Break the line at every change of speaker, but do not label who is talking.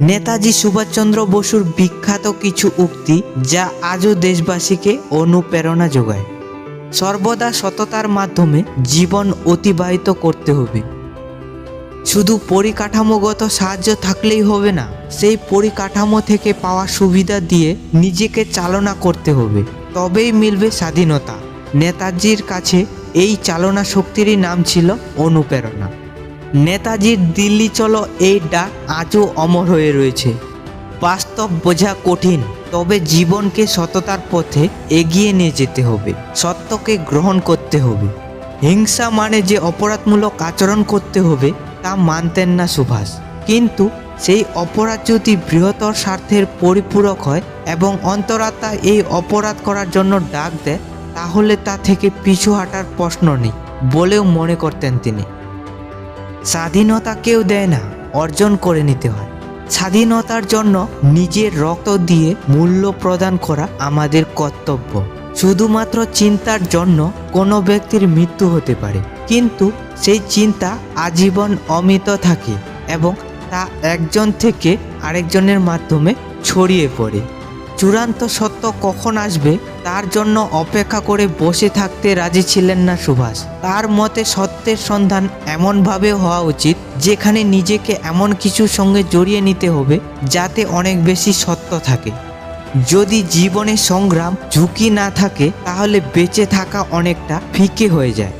নেতাজি সুভাষচন্দ্র বসুর বিখ্যাত কিছু উক্তি যা আজও দেশবাসীকে অনুপ্রেরণা যোগায়। সর্বদা সততার মাধ্যমে জীবন অতিবাহিত করতে হবে। শুধু পরিকাঠামোগত সাহায্য থাকলেই হবে না, সেই পরিকাঠামো থেকে পাওয়া সুবিধা দিয়ে নিজেকে চালনা করতে হবে। তবেই মিলবে স্বাধীনতা। নেতাজির কাছে এই চালনা শক্তিরই নাম ছিল অনুপ্রেরণা। নেতাজির দিল্লি চলো, এই ডাক আজও অমর হয়ে রয়েছে। বাস্তব বোঝা কঠিন, তবে জীবনকে সততার পথে এগিয়ে নিয়ে যেতে হবে, সত্যকে গ্রহণ করতে হবে। হিংসা মানে যে অপরাধমূলক আচরণ করতে হবে, তা মানতেন না সুভাষ। কিন্তু সেই অপরাধ যদি বৃহত্তর স্বার্থের পরিপূরক হয় এবং অন্তরাত্মা এই অপরাধ করার জন্য ডাক দেয়, তাহলে তা থেকে পিছু হাঁটার প্রশ্ন নেই, বলেও মনে করতেন তিনি। স্বাধীনতা কেউ দেয় না, অর্জন করে নিতে হয়। স্বাধীনতার জন্য নিজের রক্ত দিয়ে মূল্য প্রদান করা আমাদের কর্তব্য। শুধুমাত্র চিন্তার জন্য কোনো ব্যক্তির মৃত্যু হতে পারে, কিন্তু সেই চিন্তা আজীবন অমিত থাকে এবং তা একজন থেকে আরেকজনের মাধ্যমে ছড়িয়ে পড়ে। চূড়ান্ত সত্য কখন আসবে, তার জন্য অপেক্ষা করে বসে থাকতে রাজি ছিলেন না সুভাষ। তার মতে সত্যের সন্ধান এমনভাবে হওয়া উচিত যেখানে নিজেকে এমন কিছুর সঙ্গে জড়িয়ে নিতে হবে যাতে অনেক বেশি সত্য থাকে। যদি জীবনে সংগ্রাম ঝুঁকি না থাকে, তাহলে বেঁচে থাকা অনেকটা ফিকে হয়ে যায়।